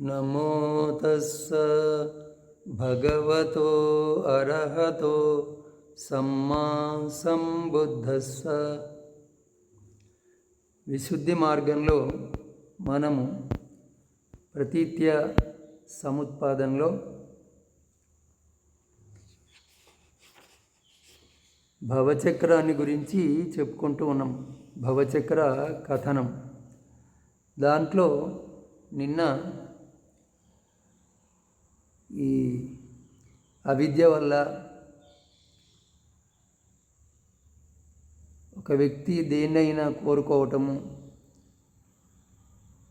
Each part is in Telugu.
నమో తస్స భగవతో అర్హతో సమ్మా సంబుద్ధస్స. విశుద్ధి మార్గంలో మనము ప్రతీత్య సముత్పాదనలో భవచక్రాన్ని గురించి చెప్పుకుంటూ ఉన్నాం. భవచక్ర కథనం. దాంట్లో నిన్న ఈ అవిద్య వల్ల ఒక వ్యక్తి దేన్నైనా కోరుకోవటము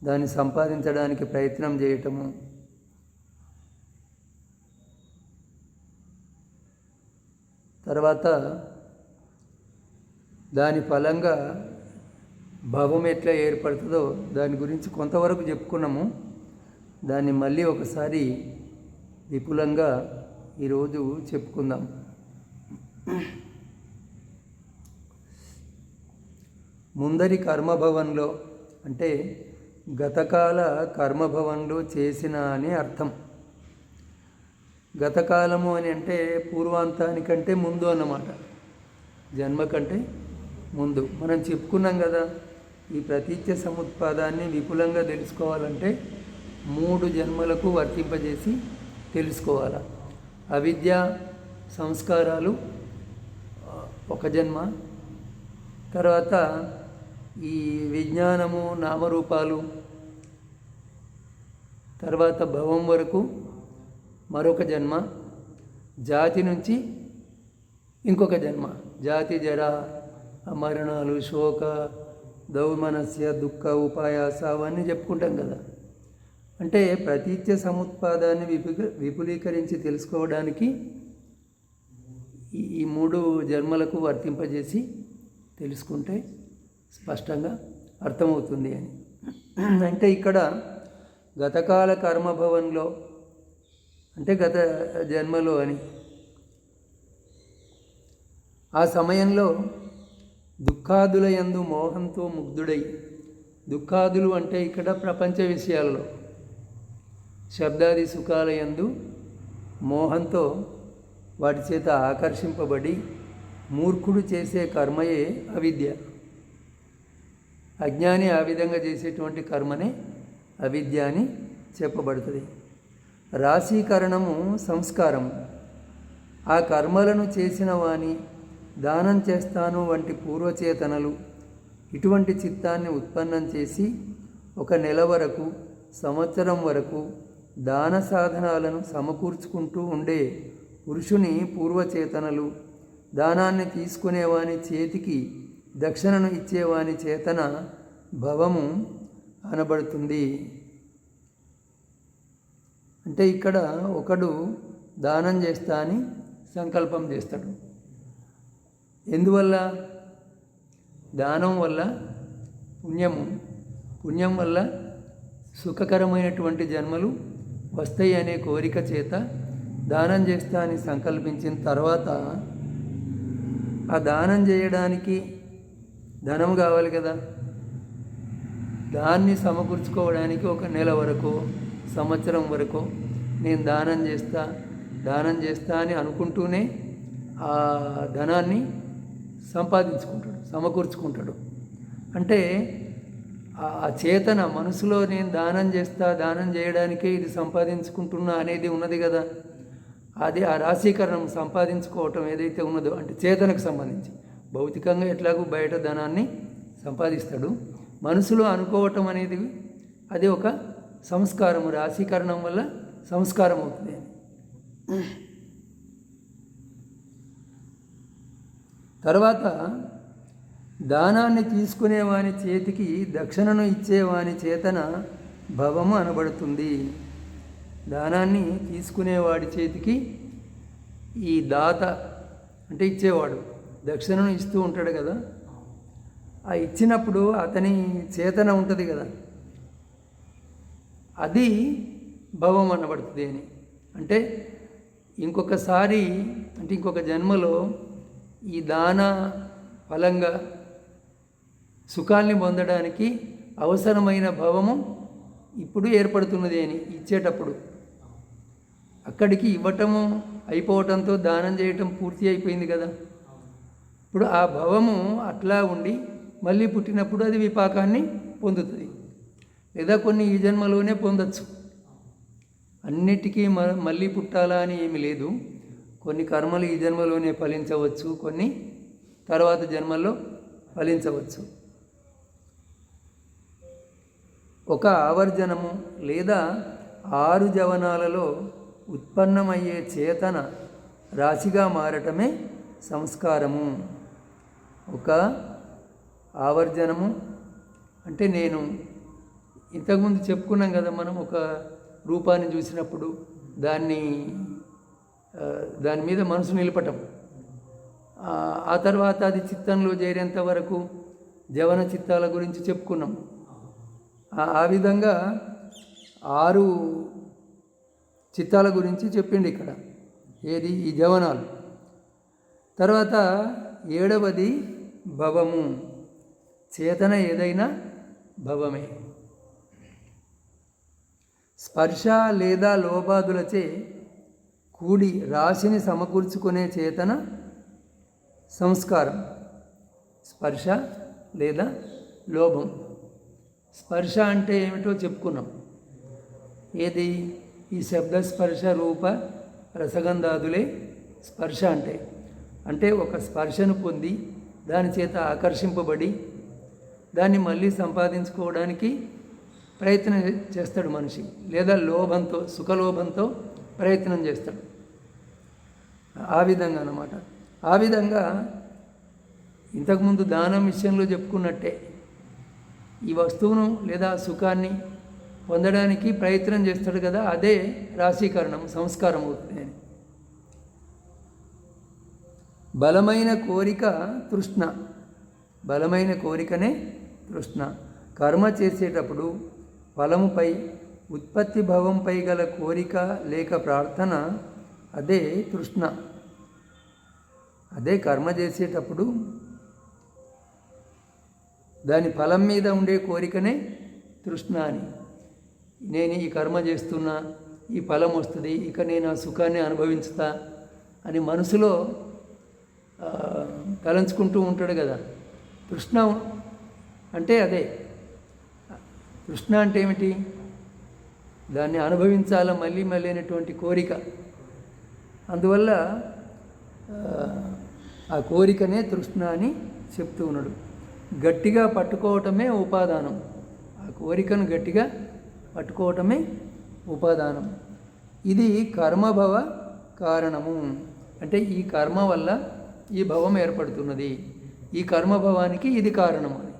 దాన్ని సంపాదించడానికి ప్రయత్నం చేయటము తర్వాత దాని ఫలంగా భవం ఎట్లా ఏర్పడుతుందో దాని గురించి కొంతవరకు చెప్పుకున్నాము. దాన్ని మళ్ళీ ఒకసారి విపులంగా ఈరోజు చెప్పుకుందాం. ముందరి కర్మభవన్లో అంటే గతకాల కర్మభవన్లో చేసిన అని అర్థం. గతకాలము అని అంటే పూర్వాంతానికంటే ముందు అన్నమాట. జన్మ కంటే ముందు. మనం చెప్పుకున్నాం కదా ఈ ప్రతీత్య సముత్పాదాన్ని విపులంగా తెలుసుకోవాలంటే మూడు జన్మలకు వర్తింపజేసి తెలుసుకోవాలి? అవిద్య సంస్కారాలు ఒక జన్మ. తర్వాత ఈ విజ్ఞానము నామరూపాలు. తర్వాత భవం వరకు మరొక జన్మ. జాతి నుంచి ఇంకొక జన్మ. జాతి జర మరణాలు శోక దౌమనస్య దుఃఖ ఉపాయాస అవన్నీ చెప్పుకుంటాం కదా. అంటే ప్రతీత్య సముత్పాదాన్ని విపు విపులీకరించి తెలుసుకోవడానికి ఈ మూడు జన్మలకు వర్తింపజేసి తెలుసుకుంటే స్పష్టంగా అర్థమవుతుంది అని. అంటే ఇక్కడ గతకాల కర్మభవన్లో అంటే గత జన్మలో అని ఆ సమయంలో దుఃఖాదుల యందు మోహంతో ముగ్ధుడై దుఃఖాదులు అంటే ఇక్కడ ప్రపంచ విషయాల్లో శబ్దాది సుఖాల యందు మోహంతో వాటి చేత ఆకర్షింపబడి మూర్ఖుడు చేసే కర్మయే అవిద్య. అజ్ఞాని ఆ విధంగా చేసేటువంటి కర్మనే అవిద్య అని చెప్పబడుతుంది. రాశీకరణము సంస్కారం. ఆ కర్మలను చేసిన వాణి దానం చేస్తాను వంటి పూర్వచేతనలు ఇటువంటి చిత్తాన్ని ఉత్పన్నం చేసి ఒక నెల వరకు సంవత్సరం వరకు దాన సాధనాలను సమకూర్చుకుంటూ ఉండే పురుషుని పూర్వచేతనలు దానాన్ని తీసుకునేవాని చేతికి దక్షిణను ఇచ్చేవాని చేతన భవము అనబడుతుంది. అంటే ఇక్కడ ఒకడు దానం చేస్తా అని సంకల్పం చేస్తాడు. ఎందువల్ల? దానం వల్ల పుణ్యము పుణ్యం వల్ల సుఖకరమైనటువంటి జన్మలు వస్తాయి అనే కోరిక చేత దానం చేస్తా అని సంకల్పించిన తర్వాత ఆ దానం చేయడానికి ధనం కావాలి కదా. దాన్ని సమకూర్చుకోవడానికి ఒక నెల వరకు సంవత్సరం వరకు నేను దానం చేస్తా దానం చేస్తా అని అనుకుంటూనే ఆ ధనాన్ని సంపాదించుకుంటాడు సమకూర్చుకుంటాడు. అంటే ఆ చేతన మనసులో నేను దానం చేస్తా దానం చేయడానికే ఇది సంపాదించుకుంటున్నా అనేది ఉన్నది కదా. అది ఆ రాశీకరణం సంపాదించుకోవటం ఏదైతే ఉన్నదో అంటే చేతనకు సంబంధించి. భౌతికంగా ఎట్లాగూ బయట ధనాన్ని సంపాదిస్తాడు. మనసులో అనుకోవటం అనేది అది ఒక సంస్కారము రాశీకరణం వల్ల సంస్కారం అవుతుంది. తర్వాత దానాన్ని తీసుకునేవాని చేతికి దక్షిణను ఇచ్చేవాని చేతన భవము అనబడుతుంది. దానాన్ని తీసుకునేవాడి చేతికి ఈ దాత అంటే ఇచ్చేవాడు. దక్షిణను ఇస్తూ ఉంటాడు కదా. ఆ ఇచ్చినప్పుడు అతని చేతన ఉంటుంది కదా. అది భవం అనబడుతుంది అని. అంటే ఇంకొకసారి అంటే ఇంకొక జన్మలో ఈ దాన ఫలంగా సుఖాల్ని పొందడానికి అవసరమైన భవము ఇప్పుడు ఏర్పడుతున్నది అని ఇచ్చేటప్పుడు అక్కడికి ఇవ్వటము అయిపోవటంతో దానం చేయటం పూర్తి అయిపోయింది కదా. ఇప్పుడు ఆ భవము అట్లా ఉండి మళ్ళీ పుట్టినప్పుడు అది విపాకాన్ని పొందుతుంది. లేదా కొన్ని ఈ జన్మలోనే పొందొచ్చు. అన్నిటికీ మ మళ్ళీ పుట్టాలా అని ఏమి లేదు. కొన్ని కర్మలు ఈ జన్మలోనే ఫలించవచ్చు. కొన్ని తర్వాత జన్మల్లో ఫలించవచ్చు. ఒక ఆవర్జనము లేదా ఆరు జవనాలలో ఉత్పన్నమయ్యే చేతన రాశిగా మారటమే సంస్కారము. ఒక ఆవర్జనము అంటే నేను ఇంతకుముందు చెప్పుకున్నాం కదా మనం ఒక రూపాన్ని చూసినప్పుడు దాన్ని దాని మీద మనసు నిలపటం. ఆ, ఆ తర్వాత అది చిత్తంలో చేరేంత వరకు జవన చిత్తాల గురించి చెప్పుకున్నాం. ఆ- విధంగా ఆరు చిత్తాల గురించి చెప్పిండి ఇక్కడ. ఏది? ఈ జవనాలు. తర్వాత ఏడవది? భవము. చేతన ఏదైనా భవమే. స్పర్శ లేదా లోపాదులచే కూడి రాశిని సమకూర్చుకునే చేతన సంస్కారం. స్పర్శ లేదా లోభం. స్పర్శ అంటే ఏమిటో చెప్పుకున్నాం. ఏది? ఈ శబ్ద స్పర్శ రూప రసగంధాదులే స్పర్శ అంటే. అంటే ఒక స్పర్శను పొంది దాని చేత ఆకర్షింపబడి దాన్ని మళ్ళీ సంపాదించుకోవడానికి ప్రయత్నం చేస్తాడు మనిషి. లేదా లోభంతో సుఖలోభంతో ప్రయత్నం చేస్తాడు. ఆ విధంగా అన్నమాట. ఆ విధంగా ఇంతకుముందు దానం విషయంలో చెప్పుకున్నట్టే ఈ వస్తువును లేదా సుఖాన్ని పొందడానికి ప్రయత్నం చేస్తాడు కదా అదే రాశీకరణం సంస్కారం అవుతుంది అని. బలమైన కోరిక తృష్ణ. బలమైన కోరికనే తృష్ణ. కర్మ చేసేటప్పుడు ఫలముపై ఉత్పత్తి భావంపై గల కోరిక లేక ప్రార్థన అదే తృష్ణ. అదే కర్మ చేసేటప్పుడు దాని ఫలం మీద ఉండే కోరికనే తృష్ణ అని. నేను ఈ కర్మ చేస్తున్నా ఈ ఫలం వస్తుంది ఇక నేను ఆ సుఖాన్ని అనుభవించుతా అని మనసులో తలంచుకుంటూ ఉంటాడు కదా. తృష్ణ అంటే అదే. తృష్ణ అంటే ఏమిటి? దాన్ని అనుభవించాల మళ్ళీ మళ్ళీ అనేటువంటి కోరిక. అందువల్ల ఆ కోరికనే తృష్ణ అని చెప్తూ ఉన్నాడు. గట్టిగా పట్టుకోవటమే ఉపాదానం. ఆ కోరికను గట్టిగా పట్టుకోవటమే ఉపాదానం. ఇది కర్మభవ కారణము. అంటే ఈ కర్మ వల్ల ఈ భవం ఏర్పడుతున్నది. ఈ కర్మభవానికి ఇది కారణం అని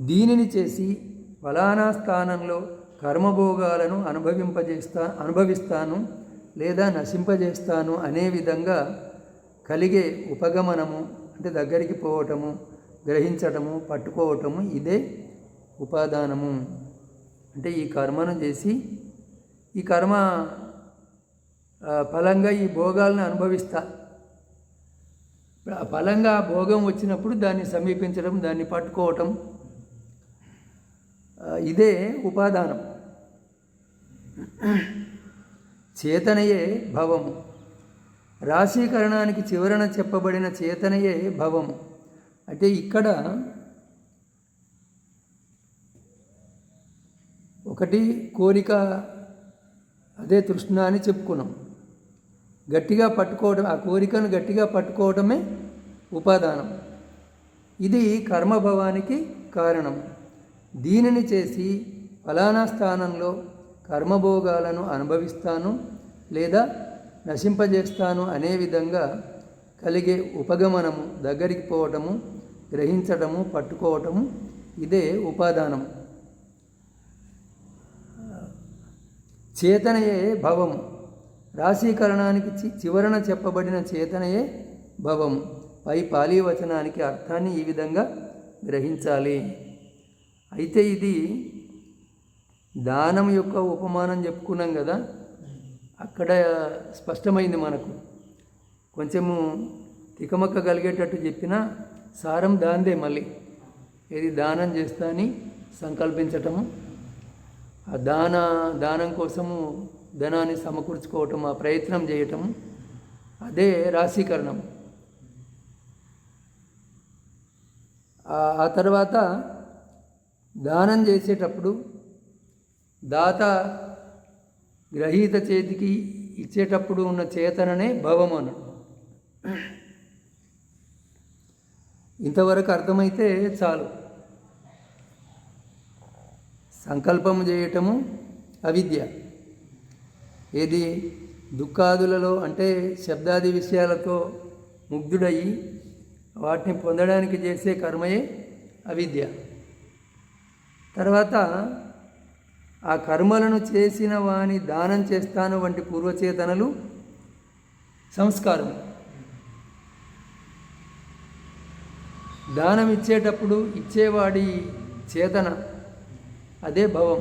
దీనిని చేసి ఫలానా స్థానంలో కర్మభోగాలను అనుభవింపజేస్తా అనుభవిస్తాను లేదా నశింపజేస్తాను అనే విధంగా కలిగే ఉపగమనము అంటే దగ్గరికి పోవటము గ్రహించటము పట్టుకోవటము ఇదే ఉపాదానము. అంటే ఈ కర్మను చేసి ఈ కర్మ ఫలంగా ఈ భోగాలను అనుభవిస్తా. ఫలంగా భోగం వచ్చినప్పుడు దాన్ని సమీపించడం దాన్ని పట్టుకోవటం ఇదే ఉపాదానం. చేతనయే భవము. రాశీకరణానికి చివరన చెప్పబడిన చేతనయే భవము అంటే ఇక్కడ ఒకటి కోరిక అదే తృష్ణ అని చెప్పుకున్నాం. గట్టిగా పట్టుకోవడం ఆ కోరికను గట్టిగా పట్టుకోవడమే ఉపాదానం. ఇది కర్మభవానికి కారణం. దీనిని చేసి ఫలానా స్థానంలో కర్మభోగాలను అనుభవిస్తాను లేదా నశింపజేస్తాను అనే విధంగా కలిగే ఉపగమనము దగ్గరికి పోవటము గ్రహించటము పట్టుకోవటము ఇదే ఉపాదానం. చేతనయే భవము రాశీకరణానికి చి చివరన చెప్పబడిన చేతనయే భవము పై పాలీ వచనానికి అర్థాన్ని ఈ విధంగా గ్రహించాలి. అయితే ఇది దానం యొక్క ఉపమానం చెప్పుకున్నాం కదా అక్కడ స్పష్టమైంది మనకు. కొంచెము తికమక్క కలిగేటట్టు చెప్పినా సారం దాందే మళ్ళీ. ఏది దానం చేస్తా అని సంకల్పించటము ఆ దాన దానం కోసము ధనాన్ని సమకూర్చుకోవటం ఆ ప్రయత్నం చేయటం అదే రాశీకరణం ఆ- ఆ తర్వాత దానం చేసేటప్పుడు దాత గ్రహీత చేతికి ఇచ్చేటప్పుడు ఉన్న చేతననే భవము అన్నాడు. ఇంతవరకు అర్థమైతే చాలు. సంకల్పము చేయటము అవిద్య. ఏది దుఃఖాదులలో అంటే శబ్దాది విషయాలతో ముగ్ధుడయి వాటిని పొందడానికి చేసే కర్మయే అవిద్య. తర్వాత ఆ కర్మలను చేసిన వాని దానం చేస్తాను వంటి పూర్వచేతనలు సంస్కారం. దానం ఇచ్చేటప్పుడు ఇచ్చేవాడి చేతన అదే భవం.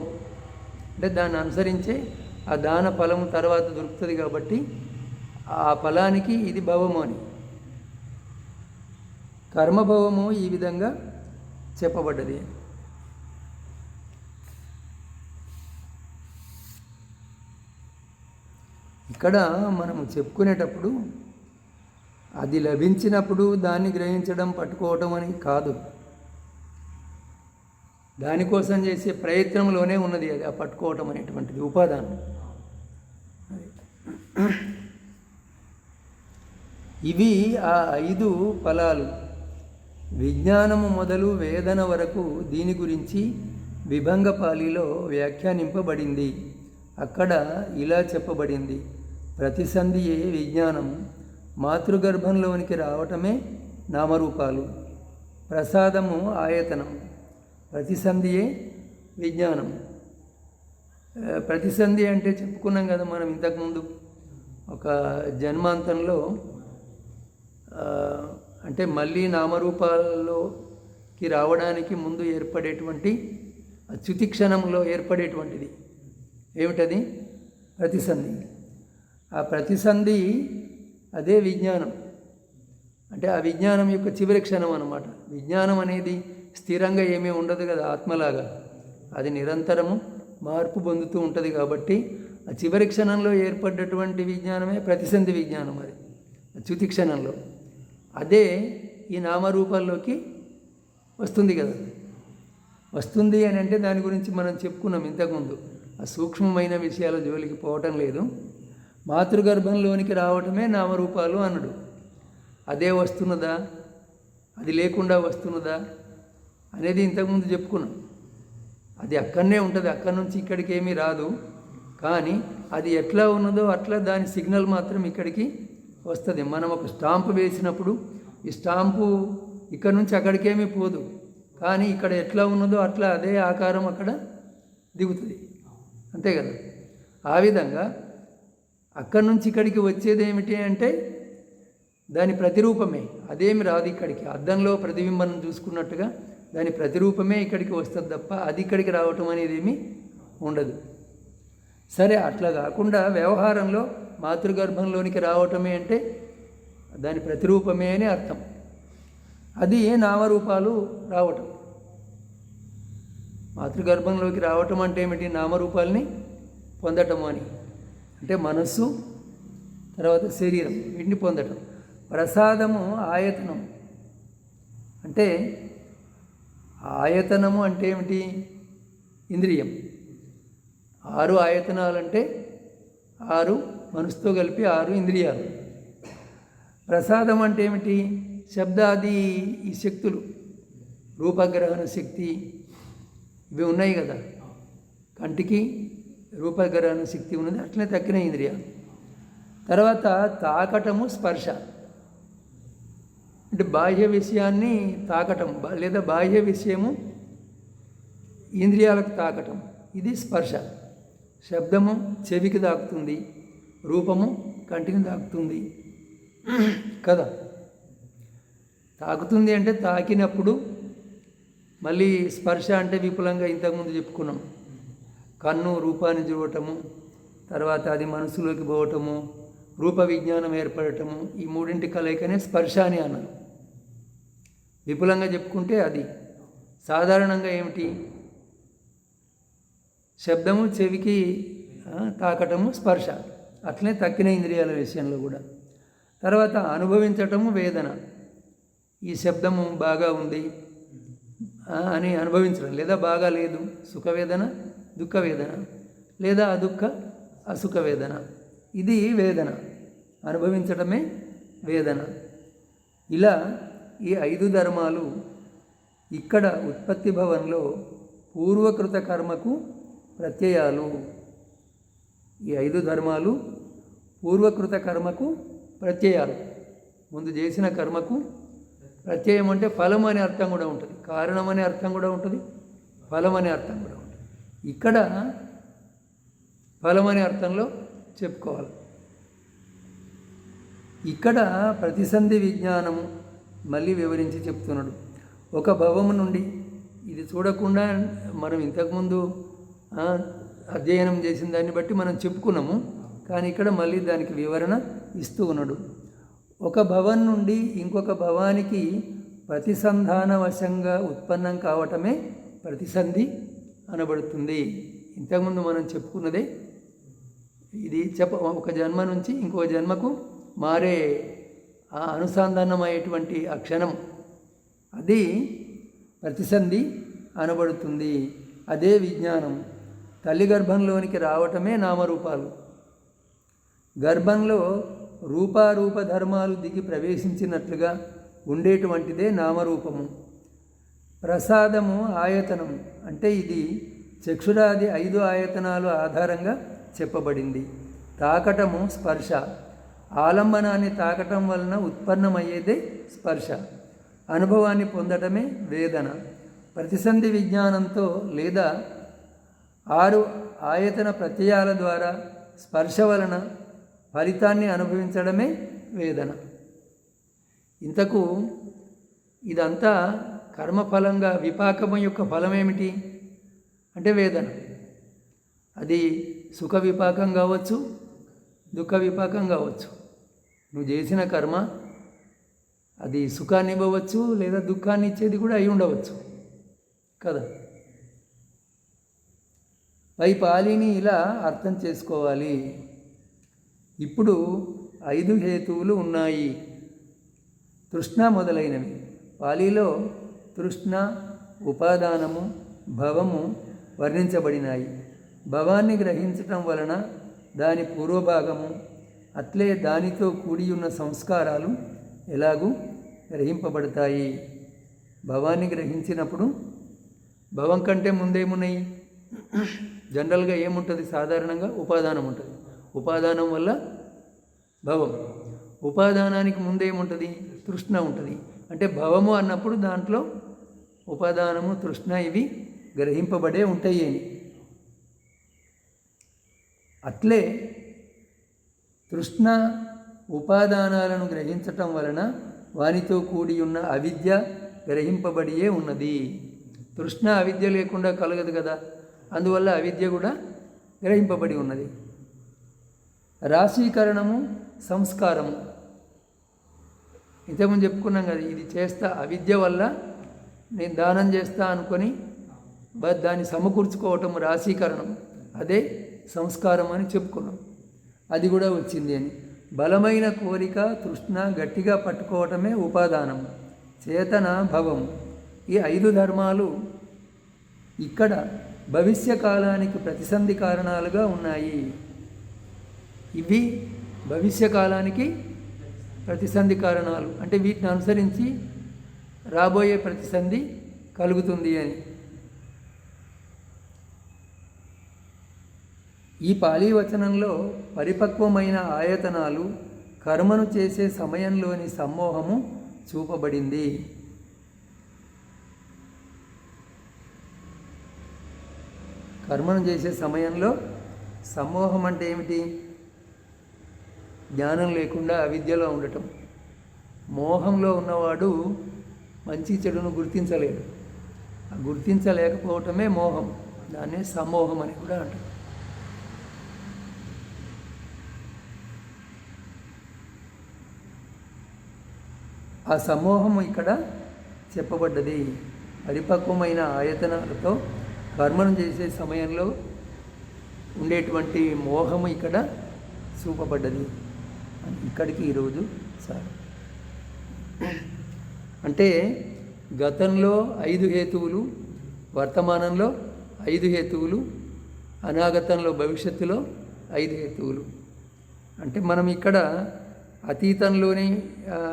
అంటే దాన్ని అనుసరించే ఆ దాన ఫలం తర్వాత దొరుకుతుంది కాబట్టి ఆ ఫలానికి ఇది భవము అని. కర్మభవము ఈ విధంగా చెప్పబడ్డది. ఇక్కడ మనం చెప్పుకునేటప్పుడు అది లభించినప్పుడు దాన్ని గ్రహించడం పట్టుకోవటం అని కాదు. దానికోసం చేసే ప్రయత్నంలోనే ఉన్నది అది ఆ పట్టుకోవటం అనేటువంటిది ఉపాదానం. ఇవి ఆ ఐదు ఫలాలు. విజ్ఞానము మొదలు వేదన వరకు దీని గురించి విభంగపాలిలో వ్యాఖ్యానింపబడింది. అక్కడ ఇలా చెప్పబడింది. ప్రతిసంధియే విజ్ఞానం మాతృగర్భంలోనికి రావటమే నామరూపాలు. ప్రసాదము ఆయతనం. ప్రతిసంధియే విజ్ఞానం. ప్రతిసంధి అంటే చెప్పుకున్నాం కదా మనం ఇంతకుముందు. ఒక జన్మాంతంలో అంటే మళ్ళీ నామరూపాల్లోకి రావడానికి ముందు ఏర్పడేటువంటి ఆ చ్యుతి క్షణంలో ఏర్పడేటువంటిది. ఏమిటది? ప్రతిసంధి. ఆ ప్రతిసంధి అదే విజ్ఞానం. అంటే ఆ విజ్ఞానం యొక్క చివరి క్షణం అనమాట విజ్ఞానం అనేది స్థిరంగా ఏమీ ఉండదు కదా ఆత్మలాగా. అది నిరంతరము మార్పు పొందుతూ ఉంటుంది కాబట్టి ఆ చివరి క్షణంలో ఏర్పడ్డటువంటి విజ్ఞానమే ప్రతిసంధి విజ్ఞానం అది. ఆ చ్యుతి క్షణంలో. అదే ఈ నామరూపాల్లోకి వస్తుంది కదా. వస్తుంది అని అంటే దాని గురించి మనం చెప్పుకున్నాం ఇంతకుముందు. ఆ సూక్ష్మమైన విషయాల జోలికి పోవటం లేదు. మాతృగర్భంలోనికి రావటమే నామరూపాలు అనడు అదే వస్తున్నదా? అది లేకుండా వస్తున్నదా? అనేది ఇంతకుముందు చెప్పుకున్నాం. అది అక్కడనే ఉంటుంది అక్కడి నుంచి ఇక్కడికి ఏమీ రాదు. కానీ అది ఎట్లా ఉన్నదో అట్లా దాని సిగ్నల్ మాత్రం ఇక్కడికి వస్తుంది. మనం ఒక స్టాంపు వేసినప్పుడు ఈ స్టాంపు ఇక్కడ నుంచి అక్కడికేమీ పోదు. కానీ ఇక్కడ ఎట్లా ఉన్నదో అట్లా అదే ఆకారం అక్కడ దిగుతుంది. అంతే కదా? ఆ విధంగా అక్కడి నుంచి ఇక్కడికి వచ్చేది ఏమిటి అంటే దాని ప్రతిరూపమే. అదేమి రాదు ఇక్కడికి. అద్దంలో ప్రతిబింబం చూసుకున్నట్టుగా దాని ప్రతిరూపమే ఇక్కడికి వస్తుంది తప్ప అది ఇక్కడికి రావటం అనేది ఏమీ ఉండదు. సరే అట్లా కాకుండా వ్యవహారంలో మాతృగర్భంలోనికి రావటమే అంటే దాని ప్రతిరూపమే అని అర్థం. అది నామరూపాలు రావటం? మాతృగర్భంలోకి రావటం అంటే ఏమిటి? నామరూపాలని పొందటం అని. అంటే మనస్సు తర్వాత శరీరం వీటిని పొందటం. ప్రసాదము ఆయతనం. అంటే ఆయతనము అంటే ఏమిటి? ఇంద్రియం. ఆరు ఆయతనాలు అంటే ఆరు మనసుతో కలిపి ఆరు ఇంద్రియాలు. ప్రసాదం అంటే ఏమిటి? శబ్దాది ఈ శక్తులు. రూపగ్రహణ శక్తి. ఇవి ఉన్నాయి కదా. కంటికి రూపగ్రహణ శక్తి ఉన్నది అట్లనే తక్కిన ఇంద్రియాలు. తర్వాత తాకటము స్పర్శ. అంటే బాహ్య విషయాన్ని తాకటం లేదా బాహ్య విషయము ఇంద్రియాలకు తాకటం. ఇది స్పర్శ. శబ్దము చెవికి తాకుతుంది రూపము కంటికి తాకుతుంది. కదా తాకుతుంది అంటే తాకినప్పుడు మళ్ళీ స్పర్శ అంటే విపులంగా ఇంతకుముందు చెప్పుకున్నాం. కన్ను రూపాన్ని చూడటము తర్వాత అది మనసులోకి పోవటము రూప విజ్ఞానం ఏర్పడటము ఈ మూడింటి కలయికనే స్పర్శ అని అన్నారు. విపులంగా చెప్పుకుంటే అది సాధారణంగా ఏమిటి? శబ్దము చెవికి తాకటము స్పర్శ. అట్లనే తక్కిన ఇంద్రియాల విషయంలో కూడా. తర్వాత అనుభవించటము వేదన. ఈ శబ్దము బాగా ఉంది అని అనుభవించడం. లేదా బాగా లేదు సుఖవేదన దుఃఖ వేదన లేదా అదుఃఖ అసుఖ వేదన ఇది వేదన. అనుభవించడమే వేదన. ఇలా ఈ ఐదు ధర్మాలు ఇక్కడ ఉత్పత్తి భవన్లో పూర్వకృత కర్మకు ప్రత్యయాలు. ఈ ఐదు ధర్మాలు పూర్వకృత కర్మకు ప్రత్యయాలు. ముందు చేసిన కర్మకు ప్రత్యయం అంటే ఫలం అనే అర్థం కూడా ఉంటుంది. కారణం అనే అర్థం కూడా ఉంటుంది. ఫలం అనే అర్థం కూడా ఉంటుంది. ఇక్కడ ఫలం అనే అర్థంలో చెప్పుకోవాలి. ఇక్కడ ప్రతిసంధి విజ్ఞానము మళ్ళీ వివరించి చెప్తున్నాడు. ఒక భవము నుండి ఇది చూడకుండా మనం ఇంతకుముందు అధ్యయనం చేసిన దాన్ని బట్టి మనం చెప్పుకున్నాము. కానీ ఇక్కడ మళ్ళీ దానికి వివరణ ఇస్తూ ఉన్నాడు. ఒక భవన్ నుండి ఇంకొక భవానికి ప్రతిసంధాన వశంగా ఉత్పన్నం కావటమే ప్రతిసంధి అనబడుతుంది. ఇంతకుముందు మనం చెప్పుకున్నదే ఇది చెప్ప ఒక జన్మ నుంచి ఇంకో జన్మకు మారే ఆ అనుసంధానమయ్యేటువంటి ఆ క్షణం. అది ప్రతిసంధి అనబడుతుంది. అదే విజ్ఞానం. తల్లి గర్భంలోనికి రావటమే నామరూపాలు. గర్భంలో రూపారూప ధర్మాలు దిగి ప్రవేశించినట్లుగా ఉండేటువంటిదే నామరూపము. ప్రసాదము ఆయతనము. అంటే ఇది చక్షురాది ఐదు ఆయతనాలు ఆధారంగా చెప్పబడింది. తాకటము స్పర్శ. ఆలంబనాన్ని తాకటం వలన ఉత్పన్నమయ్యేదే స్పర్శ. అనుభవాన్ని పొందటమే వేదన. ప్రతిసంధి విజ్ఞానంతో లేదా ఆరు ఆయతన ప్రత్యయాల ద్వారా స్పర్శ వలన ఫలితాన్ని అనుభవించడమే వేదన. ఇంతకు ఇదంతా కర్మఫలంగా విపాకము యొక్క ఫలం ఏమిటి అంటే వేదన. అది సుఖ విపాకం కావచ్చు దుఃఖ విపాకం కావచ్చు. నువ్వు చేసిన కర్మ అది సుఖాన్ని ఇవ్వవచ్చు లేదా దుఃఖాన్ని ఇచ్చేది కూడా అయి ఉండవచ్చు. కదా? పై పాలిని ఇలా అర్థం చేసుకోవాలి. ఇప్పుడు ఐదు హేతువులు ఉన్నాయి. తృష్ణ మొదలైనవి. పాలీలో తృష్ణ ఉపాదానము భవము వర్ణించబడినాయి. భవాన్ని గ్రహించటం వలన దాని పూర్వభాగము అట్లే దానితో కూడి ఉన్న సంస్కారాలు ఎలాగూ గ్రహింపబడతాయి. భవాన్ని గ్రహించినప్పుడు భవం కంటే ముందేమున్నాయి? జనరల్గా ఏముంటుంది? సాధారణంగా ఉపాదానం ఉంటుంది ఉపాదానం వల్ల భవం. ఉపాదానానికి ముందేముంటుంది? తృష్ణ ఉంటుంది. అంటే భవము అన్నప్పుడు దాంట్లో ఉపాదానము తృష్ణ ఇవి గ్రహింపబడే ఉంటాయి అని అట్లే తృష్ణ ఉపాదానాలను గ్రహించటం వలన వానితో కూడి ఉన్న అవిద్య గ్రహింపబడియే ఉన్నది. తృష్ణ అవిద్య లేకుండా కలగదు కదా అందువల్ల అవిద్య కూడా గ్రహింపబడి ఉన్నది. రాశీకరణము సంస్కారము. ఇంతకుముందు చెప్పుకున్నాం కదా ఇది చేస్తా అవిద్య వల్ల నేను దానం చేస్తా అనుకొని దాన్ని సమకూర్చుకోవటం రాశీకరణం. అదే సంస్కారం అని చెప్పుకున్నాం. అది కూడా వచ్చింది అని. బలమైన కోరిక తృష్ణ గట్టిగా పట్టుకోవటమే ఉపాదానం. చేతన భవం. ఈ ఐదు ధర్మాలు ఇక్కడ భవిష్య కాలానికి ప్రతిసంధి కారణాలుగా ఉన్నాయి. ఇవి భవిష్య కాలానికి ప్రతిసంధి కారణాలు. అంటే వీటిని అనుసరించి రాబోయే ప్రతిసంధి కలుగుతుంది అని. ఈ పాళీవచనంలో పరిపక్వమైన ఆయతనాలు కర్మను చేసే సమయంలోని సమ్మోహము చూపబడింది. కర్మను చేసే సమయంలో సమ్మోహం అంటే ఏమిటి? జ్ఞానం లేకుండా అవిద్యలో ఉండటం. మోహంలో ఉన్నవాడు మంచి చెడును గుర్తించలేడు ఆ గుర్తించలేకపోవటమే మోహం. దాన్నే సమోహం అని కూడా అంటారు. ఆ సమూహం ఇక్కడ చెప్పబడ్డది. పరిపక్వమైన ఆయతనాలతో కర్మను చేసే సమయంలో ఉండేటువంటి మోహము ఇక్కడ చూపబడ్డది. ఇక్కడికి ఈరోజు సార్. అంటే గతంలో ఐదు హేతువులు వర్తమానంలో ఐదు హేతువులు అనాగతంలో భవిష్యత్తులో ఐదు హేతువులు. అంటే మనం ఇక్కడ అతీతంలోని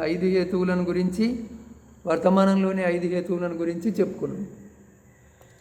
ఐదు హేతువులను గురించి వర్తమానంలోని ఐదు హేతువులను గురించి చెప్పుకున్నాం.